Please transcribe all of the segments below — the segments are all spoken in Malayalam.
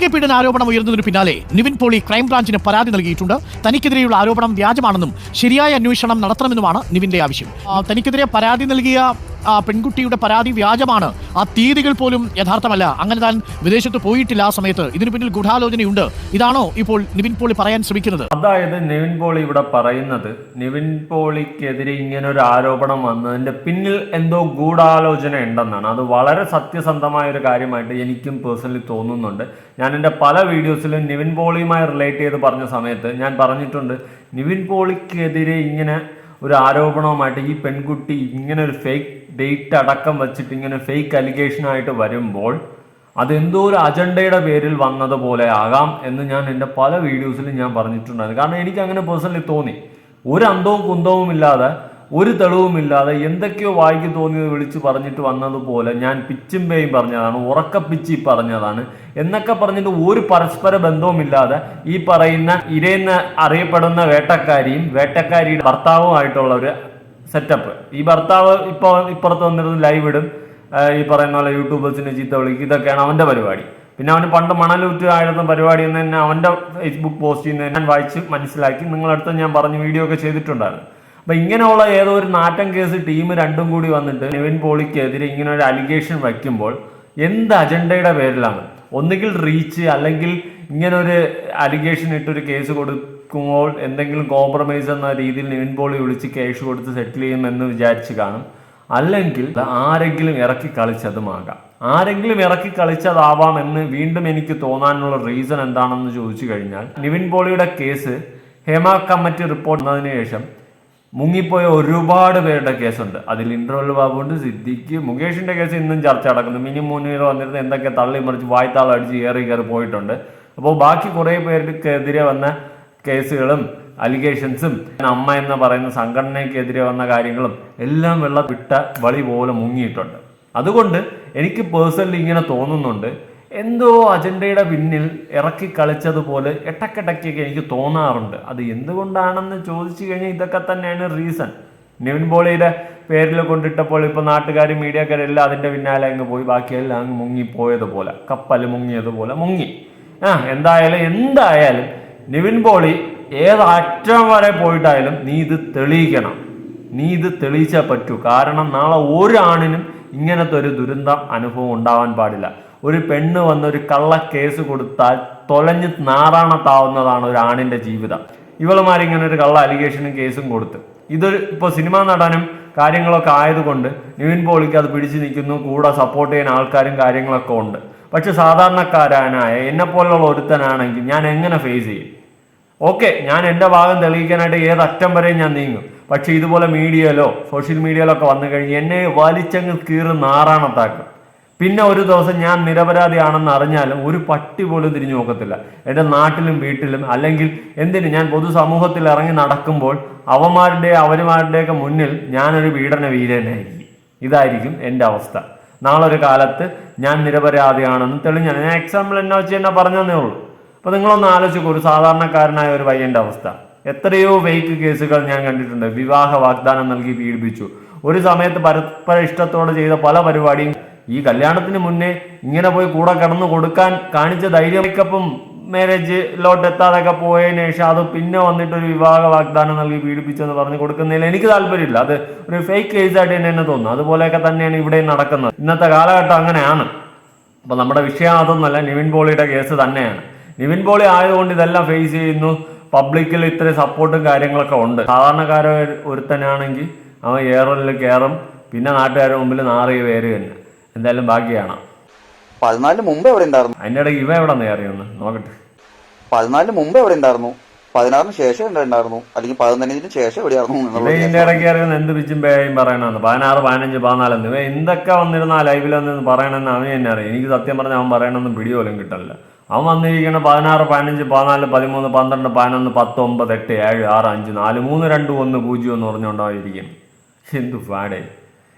ലൈംഗിക പീഡന ആരോപണം ഉയർന്നതിനു പിന്നാലെ നിവിൻ പോളി ക്രൈംബ്രാഞ്ചിന് പരാതി നൽകിയിട്ടുണ്ട്. തനിക്കെതിരെയുള്ള ആരോപണം വ്യാജമാണെന്നും ശരിയായ അന്വേഷണം നടത്തണമെന്നുമാണ് നിവിന്റെ ആവശ്യം. തനിക്കെതിരെ പരാതി നൽകിയ ആ പെൺകുട്ടിയുടെ പരാതി വ്യാജമാണ്. ആ തീയതികൾ പോലും യഥാർത്ഥമല്ല. അങ്ങനെ താൻ വിദേശത്ത് പോയിട്ടില്ല ആ സമയത്ത്. ഇതിനു പിന്നിൽ ഗൂഢാലോചനയുണ്ട്. ഇതാണോ ഇപ്പോൾ നിവിൻ പോളി പറയാൻ ശ്രമിക്കുന്നത്? അതായത് നിവിൻ പോളി ഇവിടെ പറയുന്നത് നിവിൻ പോളിക്കെതിരെ ഇങ്ങനെ ഒരു ആരോപണം വന്നതിന്റെ പിന്നിൽ എന്തോ ഗൂഢാലോചന ഉണ്ടെന്നാണ് അത് വളരെ സത്യസന്ധമായ ഒരു കാര്യമായിട്ട് എനിക്കും പേഴ്സണലി തോന്നുന്നുണ്ട്. ഞാൻ എന്റെ പല വീഡിയോസിലും നിവിൻ പോളിയുമായി റിലേറ്റ് ചെയ്ത് പറഞ്ഞ സമയത്ത് ഞാൻ പറഞ്ഞിട്ടുണ്ട് നിവിൻ പോളിക്കെതിരെ ഇങ്ങനെ ഒരു ആരോപണവുമായിട്ട് ഈ പെൺകുട്ടി ഇങ്ങനെ ഒരു ഫേക്ക് ഡേറ്റ് അടക്കം വെച്ചിട്ട് ഇങ്ങനെ ഫേക്ക് അലിഗേഷനായിട്ട് വരുമ്പോൾ അതെന്തോ ഒരു അജണ്ടയുടെ പേരിൽ വന്നതുപോലെ ആകാം എന്ന് ഞാൻ എന്റെ പല വീഡിയോസിലും ഞാൻ പറഞ്ഞിട്ടുണ്ടായിരുന്നു. കാരണം എനിക്ക് അങ്ങനെ പേഴ്സണലി തോന്നി. ഒരു അന്തവും കുന്തവും ഇല്ലാതെ ഒരു തെളിവുമില്ലാതെ എന്തൊക്കെയോ വായിക്ക് തോന്നിയത് വിളിച്ച് പറഞ്ഞിട്ട് വന്നതുപോലെ ഞാൻ പിച്ചും പേയും പറഞ്ഞതാണ് ഉറക്കപ്പിച്ചി പറഞ്ഞതാണ് എന്നൊക്കെ പറഞ്ഞിട്ട് ഒരു പരസ്പര ബന്ധവുമില്ലാതെ ഈ പറയുന്ന ഇരയെന്ന് അറിയപ്പെടുന്ന വേട്ടക്കാരിയും വേട്ടക്കാരിയുടെ ഭർത്താവുമായിട്ടുള്ള ഒരു സെറ്റപ്പ് ഈ ഭർത്താവ് ഇപ്പോൾ ഇപ്പുറത്ത് വന്നിരുന്ന് ലൈവ് ഇടും. ഈ പറയുന്ന പോലെ യൂട്യൂബേഴ്സിനെ ചീത്ത വിളിക്കും. ഇതൊക്കെയാണ് അവന്റെ പരിപാടി. പിന്നെ അവന് പണ്ട് മണലൂറ്റ് ആയിരുന്ന പരിപാടി എന്ന് തന്നെ അവന്റെ ഫേസ്ബുക്ക് പോസ്റ്റ് ചെയ്യുന്നത് ഞാൻ വായിച്ച് മനസ്സിലാക്കി. നിങ്ങളടുത്ത് ഞാൻ പറഞ്ഞ് വീഡിയോ ഒക്കെ ചെയ്തിട്ടുണ്ടായിരുന്നു. അപ്പം ഇങ്ങനെയുള്ള ഏതോ ഒരു നാറ്റം കേസ് ടീം രണ്ടും കൂടി വന്നിട്ട് നിവിൻ പോളിക്കെതിരെ ഇങ്ങനെ ഒരു അലിഗേഷൻ വയ്ക്കുമ്പോൾ എന്ത് അജണ്ടയുടെ പേരിലാണ്? ഒന്നുകിൽ റീച്ച് അല്ലെങ്കിൽ ഇങ്ങനെ ഒരു അലിഗേഷൻ ഇട്ടൊരു കേസ് കൊടുക്കുമ്പോൾ എന്തെങ്കിലും കോംപ്രമൈസ് എന്ന രീതിയിൽ നിവിൻ പോളി വിളിച്ച് ക്യാഷ് കൊടുത്ത് സെറ്റിൽ ചെയ്യുമെന്ന് വിചാരിച്ച് കാണും. അല്ലെങ്കിൽ ആരെങ്കിലും ഇറക്കി കളിച്ചതുമാകാം. ആരെങ്കിലും ഇറക്കി കളിച്ചതാവാം എന്ന് വീണ്ടും എനിക്ക് തോന്നാനുള്ള റീസൺ എന്താണെന്ന് ചോദിച്ചു കഴിഞ്ഞാൽ നിവിൻ പോളിയുടെ കേസ് ഹേമ കമ്മിറ്റി റിപ്പോർട്ട് വന്നതിന് ശേഷം മുങ്ങിപ്പോയ ഒരുപാട് പേരുടെ കേസുണ്ട് അതിൽ ഇൻട്രോൽ ബാബുണ്ട് സിദ്ദിഖ് മുകേഷിന്റെ കേസ് ഇന്നും ചർച്ച നടക്കുന്നു. മിനി മുനീർ വന്നിരുന്ന് എന്തൊക്കെ തള്ളി മറിച്ച് വായ്ത്താളം അടിച്ച് ഏറി കയറി പോയിട്ടുണ്ട്. അപ്പോൾ ബാക്കി കുറേ പേർക്കെതിരെ വന്ന കേസുകളും അലിഗേഷൻസും അമ്മ എന്ന് പറയുന്ന സംഘടനയ്ക്കെതിരെ വന്ന കാര്യങ്ങളും എല്ലാം വെള്ളം വിട്ട വളി പോലെ മുങ്ങിയിട്ടുണ്ട്. അതുകൊണ്ട് എനിക്ക് പേഴ്സണലി ഇങ്ങനെ തോന്നുന്നുണ്ട്. എന്തോ അജണ്ടയുടെ പിന്നിൽ ഇറക്കി കളിച്ചതുപോലെ എട്ടക്കെട്ടക്കൊക്കെ എനിക്ക് തോന്നാറുണ്ട്. അത് എന്തുകൊണ്ടാണെന്ന് ചോദിച്ചു കഴിഞ്ഞാൽ ഇതൊക്കെ തന്നെയാണ് റീസൺ. നിവിൻ പോളിയുടെ പേരിൽ കൊണ്ടിട്ടപ്പോൾ ഇപ്പോൾ നാട്ടുകാരും മീഡിയക്കാരെല്ലാം അതിന്റെ പിന്നാലെ അങ്ങ് പോയി. ബാക്കിയെല്ലാം അങ്ങ് മുങ്ങിപ്പോയതുപോലെ കപ്പൽ മുങ്ങിയതുപോലെ മുങ്ങി. ആ എന്തായാലും എന്തായാലും നിവിൻ പോളി അറ്റം വരെ പോയിട്ടായാലും നീ ഇത് തെളിയിക്കണം. നീ ഇത് തെളിയിച്ചേ പറ്റൂ. കാരണം നാളെ ഒരാണിനും ഇങ്ങനത്തെ ഒരു ദുരന്തം അനുഭവം ഉണ്ടാവാൻ പാടില്ല. ഒരു പെണ്ണ് വന്ന് ഒരു കള്ള കേസ് കൊടുത്താൽ തൊലഞ്ഞ് നാറാണത്താവുന്നതാണ് ഒരു ആണിന്റെ ജീവിതം. ഇവളുമാരിങ്ങനെ ഒരു കള്ള അലിഗേഷനും കേസും കൊടുത്ത്. ഇതൊരു ഇപ്പോൾ സിനിമാ നടനും കാര്യങ്ങളൊക്കെ ആയതുകൊണ്ട് നിവിൻ പോളിക്ക് അത് പിടിച്ചു നിൽക്കുന്നു. കൂടെ സപ്പോർട്ട് ചെയ്യാൻ ആൾക്കാരും കാര്യങ്ങളൊക്കെ ഉണ്ട്. പക്ഷെ സാധാരണക്കാരനായ എന്നെ പോലുള്ള ഒരുത്തനാണെങ്കിൽ ഞാൻ എങ്ങനെ ഫേസ് ചെയ്യും? ഓക്കെ ഞാൻ എന്റെ ഭാഗം തെളിയിക്കാനായിട്ട് ഏത് അറ്റം വരെയും ഞാൻ നീങ്ങും. പക്ഷേ ഇതുപോലെ മീഡിയയിലോ സോഷ്യൽ മീഡിയയിലോ ഒക്കെ വന്നു കഴിഞ്ഞ് എന്നെ വലിച്ചങ്ങ് കീറി നാറാണത്താക്കും. പിന്നെ ഒരു ദിവസം ഞാൻ നിരപരാധിയാണെന്ന് അറിഞ്ഞാലും ഒരു പട്ടി പോലും തിരിഞ്ഞു നോക്കത്തില്ല. എന്റെ നാട്ടിലും വീട്ടിലും അല്ലെങ്കിൽ എന്തിന് ഞാൻ പൊതുസമൂഹത്തിൽ ഇറങ്ങി നടക്കുമ്പോൾ അവന്മാരുടെ അവരുമാരുടെയൊക്കെ മുന്നിൽ ഞാനൊരു പീഡന വീരനായിരിക്കും ഇതായിരിക്കും എന്റെ അവസ്ഥ. നാളെ ഒരു കാലത്ത് ഞാൻ നിരപരാധിയാണെന്ന് തെളിഞ്ഞാൽ ഞാൻ എക്സാമ്പിൾ എന്നെ വെച്ച് തന്നെ പറഞ്ഞതേ ഉള്ളൂ. അപ്പൊ നിങ്ങളൊന്ന് ആലോചിക്കും ഒരു സാധാരണക്കാരനായ ഒരു പയ്യന്റെ അവസ്ഥ. എത്രയോ ഫേക്ക് കേസുകൾ ഞാൻ കണ്ടിട്ടുണ്ട്. വിവാഹ വാഗ്ദാനം നൽകി പീഡിപ്പിച്ചു. ഒരു സമയത്ത് പരസ്പര ഇഷ്ടത്തോടെ ചെയ്ത പല പരിപാടിയും ഈ കല്യാണത്തിന് മുന്നേ ഇങ്ങനെ പോയി കൂടെ കടന്നു കൊടുക്കാൻ കാണിച്ച ധൈര്യം മേക്കപ്പും മാരേജിലോട്ട് എത്താതൊക്കെ പോയതിനു ശേഷം അത് പിന്നെ വന്നിട്ട് ഒരു വിവാഹ വാഗ്ദാനം നൽകി പീഡിപ്പിച്ചെന്ന് പറഞ്ഞ് കൊടുക്കുന്നതിൽ എനിക്ക് താല്പര്യമില്ല. അത് ഒരു ഫേക്ക് കേസ് ആയിട്ട് തന്നെ എന്നെ തോന്നുന്നു. അതുപോലെയൊക്കെ തന്നെയാണ് ഇവിടെ നടക്കുന്നത്. ഇന്നത്തെ കാലഘട്ടം അങ്ങനെയാണ്. അപ്പൊ നമ്മുടെ വിഷയം അതൊന്നല്ല നിവിൻ പോളിയുടെ കേസ് തന്നെയാണ്. നിവിൻ പോളി ആയതുകൊണ്ട് ഇതെല്ലാം ഫേസ് ചെയ്യുന്നു. പബ്ലിക്കിൽ ഇത്ര സപ്പോർട്ടും കാര്യങ്ങളൊക്കെ ഉണ്ട്. സാധാരണക്കാര ഒരുത്തനാണെങ്കിൽ അവൻ ഏറലിൽ കയറും. പിന്നെ നാട്ടുകാരുടെ മുമ്പിൽ നാറിയ പേര് തന്നെ. എന്തായാലും ബാക്കിയാണ്? പതിനാലിന് മുമ്പ് എവിടെ ഉണ്ടായിരുന്നു? അതിന്റെ ഇടയ്ക്ക് ഇവ എവിടെ അറിയുന്നു നോക്കട്ടെ. പതിനാലിന് മുമ്പ് എവിടെ ഉണ്ടായിരുന്നു? പതിനാറിന് ശേഷം എവിടെ ഉണ്ടായിരുന്നു? അല്ലെങ്കിൽ പതിനഞ്ചിന് ശേഷം എവിടെയായിരുന്നു ഇവ ഇതിന്റെ ഇടയ്ക്ക് അറിയുന്ന എന്ത് പിച്ചും പേയും പറയണമെന്ന്? പതിനാറ് പതിനഞ്ച് പതിനാലെന്ന്? ഇവ എന്തൊക്കെ വന്നിരുന്ന ആ ലൈവിൽ വന്ന് പറയണമെന്ന് അവൻ തന്നെ അറിയാം. എനിക്ക് സത്യം പറഞ്ഞ അവൻ പറയണമെന്ന് പിടി പോലും കിട്ടില്ല അവൻ വന്നിരിക്കുന്ന പതിനാറ് പതിനഞ്ച് പതിനാല് പതിമൂന്ന് പന്ത്രണ്ട് പതിനൊന്ന് പത്ത് ഒമ്പത് എട്ട് ഏഴ് ആറ് അഞ്ച് നാല് മൂന്ന് രണ്ട് ഒന്ന് പൂജ്യം എന്ന് പറഞ്ഞുകൊണ്ടായിരിക്കും. എന്തു ഫാടേ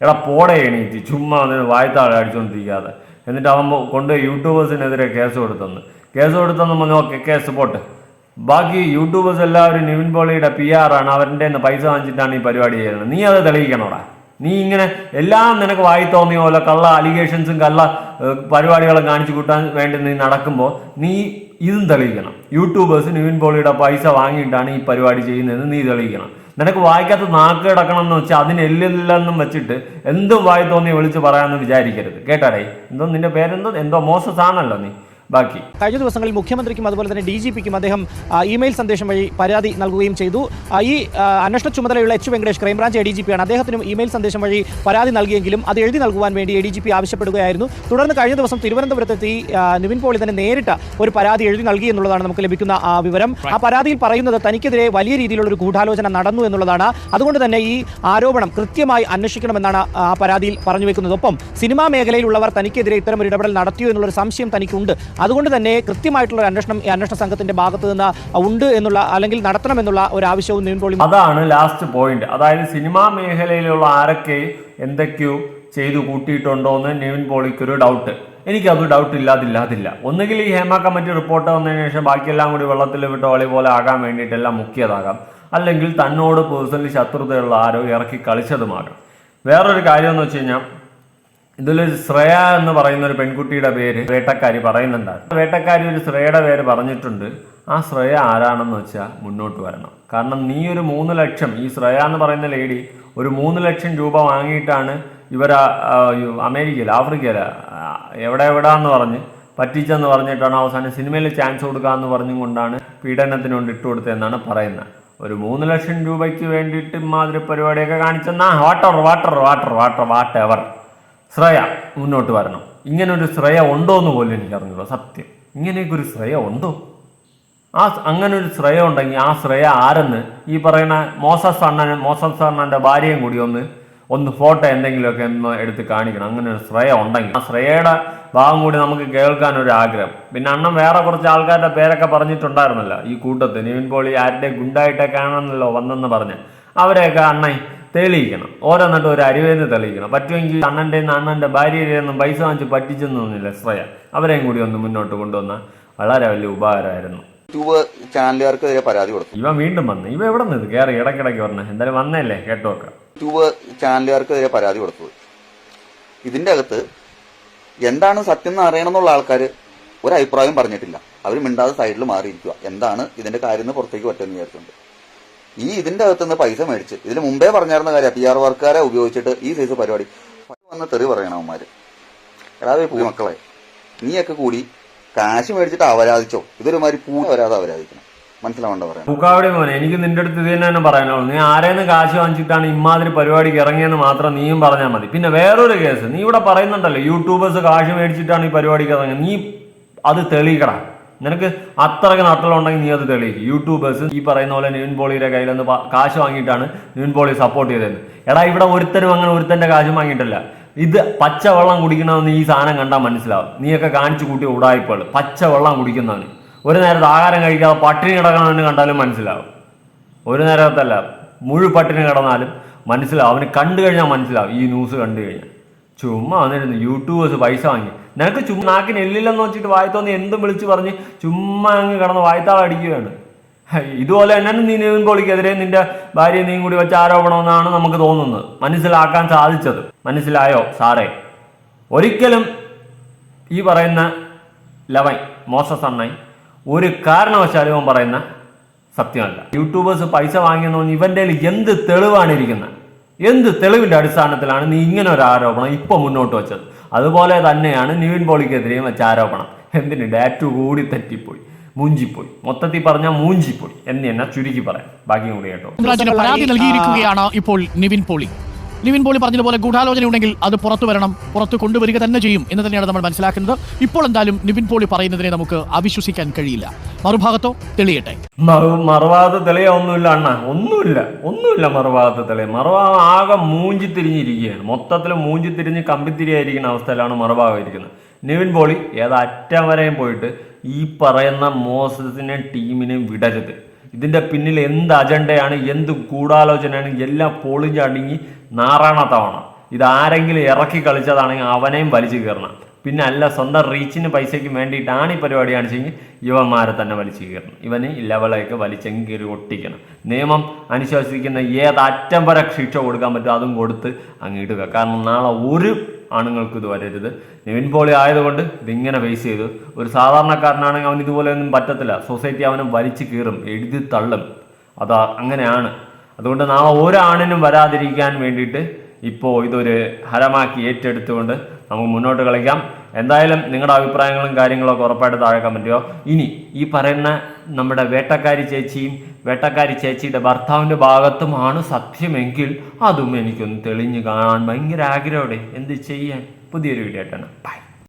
എടാ പോടെ എണീറ്റ്. ചുമ്മാ വന്നിട്ട് വായത്താളെ അടിച്ചുകൊണ്ടിരിക്കാതെ എന്നിട്ട് അവൻ കൊണ്ട് യൂട്യൂബേഴ്സിനെതിരെ കേസ് കൊടുത്തെന്ന്. കേസ് കൊടുത്തെന്ന് പറഞ്ഞു ഓക്കെ കേസ് പോട്ട്. ബാക്കി യൂട്യൂബേഴ്സ് എല്ലാവരും നിവിൻ പോളിയുടെ പി ആർ ആണ് അവരുടെ നിന്ന് പൈസ വാങ്ങിച്ചിട്ടാണ് ഈ പരിപാടി ചെയ്യുന്നത്. നീ അത് തെളിയിക്കണോടാ? നീ ഇങ്ങനെ എല്ലാം നിനക്ക് വായി തോന്നിയ പോലെ കള്ള അലിഗേഷൻസും കള്ള പരിപാടികളും കാണിച്ചു കൂട്ടാൻ വേണ്ടി നീ നടക്കുമ്പോൾ നീ ഇതും തെളിയിക്കണം. യൂട്യൂബേഴ്സ് നിവിൻ പോളിയുടെ പൈസ വാങ്ങിയിട്ടാണ് ഈ പരിപാടി ചെയ്യുന്നതെന്ന് നീ തെളിയിക്കണം. നിനക്ക് വായിക്കാത്ത നാക്ക് കിടക്കണം എന്ന് വെച്ചാൽ അതിന് എല്ലെന്നും വെച്ചിട്ട് എന്തും വായി തോന്നി വിളിച്ച് പറയാമെന്ന് വിചാരിക്കരുത്. കേട്ടാടേ എന്തോ നിന്റെ പേരെന്തോ? എന്തോ മോസസ് ആണല്ലോ നീ. ബാക്കി. കഴിഞ്ഞ ദിവസങ്ങളിൽ മുഖ്യമന്ത്രിക്കും അതുപോലെ തന്നെ ഡി ജി പിക്കും അദ്ദേഹം ഇമെയിൽ സന്ദേശം വഴി പരാതി നൽകുകയും ചെയ്തു. ഈ അന്വേഷണ ചുമതലയുള്ള H Venkatesh crime branch A D G പിയാണ് അദ്ദേഹത്തിനും ഇമെയിൽ സന്ദേശം വഴി പരാതി നൽകിയെങ്കിലും അത് എഴുതി നൽകുവാൻ വേണ്ടി എ ഡി ജി പി ആവശ്യപ്പെടുകയായിരുന്നു. തുടർന്ന് കഴിഞ്ഞ ദിവസം തിരുവനന്തപുരത്തെത്തി നിവിൻ പോളി തന്നെ നേരിട്ട് ഒരു പരാതി എഴുതി നൽകി എന്നുള്ളതാണ് നമുക്ക് ലഭിക്കുന്ന വിവരം. ആ പരാതിയിൽ പറയുന്നത് തനിക്കെതിരെ വലിയ രീതിയിലുള്ള ഒരു ഗൂഢാലോചന നടന്നു എന്നുള്ളതാണ്. അതുകൊണ്ട് തന്നെ ഈ ആരോപണം കൃത്യമായി അന്വേഷിക്കണമെന്നാണ് ആ പരാതിയിൽ പറഞ്ഞു വെക്കുന്നത് ഒപ്പം സിനിമാ മേഖലയിലുള്ളവർ തനിക്കെതിരെ ഇത്തരം ഒരു ഇടപെടൽ നടത്തിയോ എന്നുള്ളൊരു സംശയം തനിക്കുണ്ട്. അതുകൊണ്ട് തന്നെ കൃത്യമായിട്ടുള്ള ഒരു അന്വേഷണം ഈ അന്വേഷണ സംഘത്തിന്റെ ഭാഗത്ത് നിന്ന് ഉണ്ട് എന്നുള്ള അല്ലെങ്കിൽ നടത്തണമെന്നുള്ള ഒരു ആവശ്യവും നിവിൻ അതാണ് ലാസ്റ്റ് പോയിന്റ് അതായത് സിനിമാ മേഖലയിലുള്ള ആരൊക്കെ എന്തൊക്കെയോ ചെയ്തു കൂട്ടിയിട്ടുണ്ടോ എന്ന് നിവിൻ പോളിക്കൊരു ഡൗട്ട് എനിക്കത് ഡൗട്ട് ഇല്ലാതില്ലാതില്ല. ഒന്നുകിൽ ഈ ഹേമ കമ്മിറ്റി റിപ്പോർട്ട് വന്നതിന് ശേഷം ബാക്കിയെല്ലാം കൂടി വെള്ളത്തിൽ വിട്ട വളി പോലെ ആകാൻ വേണ്ടിയിട്ടെല്ലാം മുക്കിയതാകാം. അല്ലെങ്കിൽ തന്നോട് പേഴ്സണലി ശത്രുതയുള്ള ആരോ ഇറക്കി കളിച്ചതുമാകാം. വേറൊരു കാര്യം എന്ന് വെച്ച് കഴിഞ്ഞാൽ ഇതിലൊരു ശ്രേയ എന്ന് പറയുന്ന ഒരു പെൺകുട്ടിയുടെ പേര് വേട്ടക്കാരി പറയുന്നുണ്ട് വേട്ടക്കാരി ഒരു ശ്രേയയുടെ പേര് പറഞ്ഞിട്ടുണ്ട്. ആ ശ്രേയ ആരാണെന്ന് വെച്ചാൽ മുന്നോട്ട് വരണം. കാരണം നീ ഒരു മൂന്ന് ലക്ഷം ഈ ശ്രേയ എന്ന് പറയുന്ന ലേഡി ഒരു മൂന്ന് ലക്ഷം രൂപ വാങ്ങിയിട്ടാണ് ഇവർ അമേരിക്കയിൽ ആഫ്രിക്കയിൽ എവിടെ എവിടാന്ന് പറഞ്ഞ് പറ്റിച്ചെന്ന് പറഞ്ഞിട്ടാണ് അവസാനം സിനിമയിൽ ചാൻസ് കൊടുക്കാമെന്ന് പറഞ്ഞും കൊണ്ടാണ് പീഡനത്തിന് കൊണ്ട് കൊടുത്തതെന്നാണ് പറയുന്നത് ഒരു മൂന്ന് ലക്ഷം രൂപയ്ക്ക് വേണ്ടിയിട്ട് ഇമാതിരി പരിപാടിയൊക്കെ കാണിച്ചെന്നാ? Water water water water whatever Shreya മുന്നോട്ട് വരണം. ഇങ്ങനെ ഒരു ശ്രേയ ഉണ്ടോ എന്ന് പോലും എനിക്ക് അറിഞ്ഞുള്ളൂ സത്യം. ഇങ്ങനെയൊക്കെ ഒരു ശ്രേയ ഉണ്ടോ? ആ അങ്ങനെ ഒരു ശ്രേയ ഉണ്ടെങ്കിൽ ആ ശ്രേയ ആരെന്ന് ഈ പറയുന്ന മോസസ് അണ്ണൻ മോസസ് അണ്ണന്റെ ഭാര്യയും കൂടി ഒന്ന് ഒന്ന് ഫോട്ടോ എന്തെങ്കിലുമൊക്കെ ഒന്ന് എടുത്ത് കാണിക്കണം. അങ്ങനെ ഒരു ശ്രേയ ഉണ്ടെങ്കിൽ. ആ ശ്രേയയുടെ ഭാഗം കൂടി നമുക്ക് കേൾക്കാൻ ഒരു ആഗ്രഹം. പിന്നെ അണ്ണൻ വേറെ കുറച്ച് ആൾക്കാരുടെ പേരൊക്കെ പറഞ്ഞിട്ടുണ്ടായിരുന്നല്ലോ ഈ കൂട്ടത്തിൽ. നിവിൻ പോളി ആരുടെ ഗുണ്ടായിട്ടൊക്കെ ആണെന്നല്ലോ വന്നെന്ന് പറഞ്ഞ്. അവരെയൊക്കെ അണ്ണൻ തെളിയിക്കണം. ഓരോന്നിട്ട് ഒരു അരിവേന്ന് തെളിയിക്കണം. പറ്റുമെങ്കിൽ അണ്ണന്റെ അണ്ണന്റെ ഭാര്യയുടെ ഒന്നും പൈസ വാങ്ങിച്ച് പറ്റിച്ചെന്നൊന്നുമില്ല ശ്രേയ? അവരെയും കൂടി ഒന്ന് മുന്നോട്ട് കൊണ്ടുവന്ന വളരെ വലിയ ഉപകാരമായിരുന്നു. യൂട്യൂബ് ചാനലുകാർക്കെതിരെ പരാതി കൊടുത്തു. ഇവ വീണ്ടും വന്ന്. ഇവ എവിടെ നിന്ന് കയറി ഇടയ്ക്കിടയ്ക്ക് പറഞ്ഞു? എന്തായാലും വന്നല്ലേ കേട്ടോ നോക്കാം യൂട്യൂബ് ചാനലുകാർക്കെതിരെ പരാതി കൊടുത്തു. ഇതിന്റെ അകത്ത് എന്താണ് സത്യം എന്ന് അറിയണമെന്നുള്ള ആൾക്കാർ ഒരു അഭിപ്രായം പറഞ്ഞിട്ടില്ല. അവർ മിണ്ടാതെ സൈഡിൽ മാറിയിരിക്കുക എന്താണ് ഇതിന്റെ കാര്യം എന്ന് പുറത്തേക്ക് പറ്റുമെന്ന് വിചാരിച്ചുണ്ട്. ഈ ഇതിന്റെ അകത്ത് നിന്ന് പൈസ മേടിച്ച്. ഇതിന് മുമ്പേ പറഞ്ഞായിരുന്ന കാര്യം പി ആർ വർക്കാരെ ഉപയോഗിച്ചിട്ട് ഈ സൈസ് പരിപാടി. വന്ന് തെറി പറയണം അവന്മാര്. അതായത് പൂമക്കളെ നീയൊക്കെ കൂടി കാശ് മേടിച്ചിട്ട് അവരാധിച്ചോ? ഇതൊരുമാതിരി പൂ വരാതെ അവരാധിക്കണം. മനസ്സിലാവണ്ട പറയാം മോനെ എനിക്ക് നിന്റെ അടുത്ത് ഇത് തന്നെ പറയാനുള്ളൂ നീ ആരേന്ന് കാശ് വാങ്ങിച്ചിട്ടാണ് ഇമാതിരി പരിപാടിക്ക് ഇറങ്ങിയെന്ന് മാത്രം നീയും പറഞ്ഞാൽ മതി. പിന്നെ വേറൊരു കേസ് നീ ഇവിടെ പറയുന്നുണ്ടല്ലോ യൂട്യൂബേഴ്സ് കാശ് മേടിച്ചിട്ടാണ് ഈ പരിപാടിക്ക് ഇറങ്ങിയത് നീ അത് തെളിയിക്കടാ. നിനക്ക് അത്രയ്ക്ക് നട്ടലുണ്ടെങ്കിൽ നീ അത് തെളി. യൂട്യൂബേഴ്സ് ഈ പറയുന്ന പോലെ ന്യൂൻ പോളിയുടെ കയ്യിൽ നിന്ന് കാശ് വാങ്ങിയിട്ടാണ് ന്യൂൻ പോളി സപ്പോർട്ട് ചെയ്തത്. എടാ ഇവിടെ ഒരുത്തരും അങ്ങനെ ഒരുത്തന്റെ കാശ് വാങ്ങിയിട്ടില്ല. ഇത് പച്ചവെള്ളം കുടിക്കണമെന്ന് ഈ സാധനം കണ്ടാൽ മനസ്സിലാവും. നീയൊക്കെ കാണിച്ചു കൂട്ടിയ ഉടായ്പകൾ പച്ചവെള്ളം കുടിക്കുന്നതാണ് ഒരു നേരത്തെ ആഹാരം കഴിക്കാതെ പട്ടിണി കിടക്കണമെന്ന് കണ്ടാലും മനസ്സിലാവും. ഒരു നേരത്തല്ല മുഴു പട്ടിണി കിടന്നാലും മനസ്സിലാവും. അവന് കണ്ടു കഴിഞ്ഞാൽ മനസ്സിലാവും. ഈ ന്യൂസ് കണ്ടു കഴിഞ്ഞാൽ. ചുമ്മാ വന്നിരുന്നു യൂട്യൂബേഴ്സ് പൈസ വാങ്ങി. നിനക്ക് ചുമ്മാ നാക്കിന് എല്ലില്ലെന്ന് വെച്ചിട്ട് വായത്തോന്ന് എന്തും വിളിച്ച് പറഞ്ഞ് ചുമ്മാ അങ്ങ് കിടന്ന് വായത്താൾ അടിക്കുകയാണ്. ഇതുപോലെ തന്നെ നീ നിവിൻ പോളിക്കെതിരെ നിന്റെ ഭാര്യ നീ കൂടി വെച്ച ആരോപണമെന്നാണ് നമുക്ക് തോന്നുന്നത്. മനസ്സിലാക്കാൻ സാധിച്ചത്. മനസ്സിലായോ സാറേ? ഒരിക്കലും ഈ പറയുന്ന ലവൻ മോസസ് അണ്ണൻ ഒരു കാരണവശാലും പറയുന്ന സത്യമല്ല. യൂട്യൂബേഴ്സ് പൈസ വാങ്ങിയെന്ന് ഇവന്റെ എന്ത് തെളിവാണ് ഇരിക്കുന്നത്? എന്ത് തെളിവിന്റെ അടിസ്ഥാനത്തിലാണ് നീ ഇങ്ങനെ ഒരു ആരോപണം ഇപ്പൊ മുന്നോട്ട് വെച്ചത്? അതുപോലെ തന്നെയാണ് നിവിൻ പോളിക്കെതിരെയും വെച്ച ആരോപണം. എന്തിന്? ഡാറ്റു കൂടി തെറ്റിപ്പോയി. മൂഞ്ചിപ്പോയി. മൊത്തത്തിൽ പറഞ്ഞാൽ മൂഞ്ചിപ്പോയി. എന്ന് തന്നെ ചുരുക്കി പറയാം. ബാക്കി കൂടി കേട്ടോ. ക്രൈംബ്രാഞ്ചിന് പരാതി നൽകിയിരിക്കുകയാണ് ഇപ്പോൾ നിവിൻ പോളി. നിവിൻ പോളി പറഞ്ഞതുപോലെ ഗൂഢാലോചന ഉണ്ടെങ്കിൽ അത് പുറത്തു വരണം പുറത്തു കൊണ്ടുവരിക തന്നെ ചെയ്യും എന്ന് തന്നെയാണ് നമ്മൾ മനസ്സിലാക്കുന്നത്. ഇപ്പോൾ എന്തായാലും നിവിൻ പോളി പറയുന്നതിനെ നമുക്ക് അവിശ്വസിക്കാൻ കഴിയില്ല. മറുഭാഗത്തോ തെളിയട്ടെ. മറു- മറുഭാഗത്ത് തെളിയ ഒന്നുമില്ല അണ്ണ. ഒന്നുമില്ല. ഒന്നുമില്ല മറുഭാഗത്ത് തെളിയ മറുഭാഗം ആകെ മൂഞ്ചി തിരിഞ്ഞിരിക്കുകയാണ്. മൊത്തത്തിൽ മൂഞ്ചി തിരിഞ്ഞ് കമ്പിത്തിരിയായിരിക്കുന്ന അവസ്ഥയിലാണ് മറുഭാഗം ഇരിക്കുന്നത്. നിവിൻ പോളി ഏതാ അറ്റം വരെയും പോയിട്ട് ഈ പറയുന്ന മോസസിനെ ടീമിനെയും വിടരുത്. ഇതിന്റെ പിന്നിൽ എന്ത് അജണ്ടയാണ് എന്ത് ഗൂഢാലോചനയാണ് എല്ലാം പൊളിഞ്ഞടിങ്ങി നാറാണ തവണ. ഇതാരെങ്കിലും ഇറക്കി കളിച്ചതാണെങ്കിൽ അവനെയും വലിച്ചു കയറണം പിന്നെ അല്ല സ്വന്തം റീച്ചിന് പൈസയ്ക്ക് വേണ്ടിയിട്ടാണ് ഈ പരിപാടി കാണിച്ചെങ്കിൽ യുവന്മാരെ തന്നെ വലിച്ചു കീറണം. ഇവന് ലെവലൊക്കെ വലിച്ചെങ്കിൽ ഒട്ടിക്കണം. നിയമം അനുശാസിക്കുന്ന ഏത് അറ്റം വരെ ശിക്ഷ കൊടുക്കാൻ പറ്റും അതും കൊടുത്ത് അങ്ങ് ഇടുക. കാരണം നാളെ ഒരു ആണുങ്ങൾക്ക് ഇത് വരരുത്. നിവിൻ പോളി ആയതുകൊണ്ട് ഇതിങ്ങനെ ഫേസ് ചെയ്തു. ഒരു സാധാരണക്കാരനാണെങ്കിൽ അവൻ ഇതുപോലെ ഒന്നും പറ്റത്തില്ല. സൊസൈറ്റി അവനെ വലിച്ചു കീറും എഴുതി തള്ളും. അതാ അങ്ങനെയാണ്. അതുകൊണ്ട് നാളെ ഒരാണിനും വരാതിരിക്കാൻ വേണ്ടിയിട്ട് ഇപ്പോൾ ഇതൊരു ഹരമാക്കി ഏറ്റെടുത്തുകൊണ്ട് നമുക്ക് മുന്നോട്ട് കളിക്കാം. എന്തായാലും നിങ്ങളുടെ അഭിപ്രായങ്ങളും കാര്യങ്ങളൊക്കെ ഉറപ്പായിട്ട് താഴെ കമന്റ് ഇനി ഈ പറയുന്ന നമ്മുടെ വേട്ടക്കാരി ചേച്ചിയും വേട്ടക്കാരി ചേച്ചിയുടെ ഭർത്താവിന്റെ ഭാഗത്തുമാണ് സത്യമെങ്കിൽ അതും എനിക്കൊന്ന് തെളിഞ്ഞു കാണാൻ ഭയങ്കര ആഗ്രഹമുണ്ട് എന്ത് ചെയ്യാൻ? പുതിയൊരു വീഡിയോ ആയിട്ടാണ്. ബൈ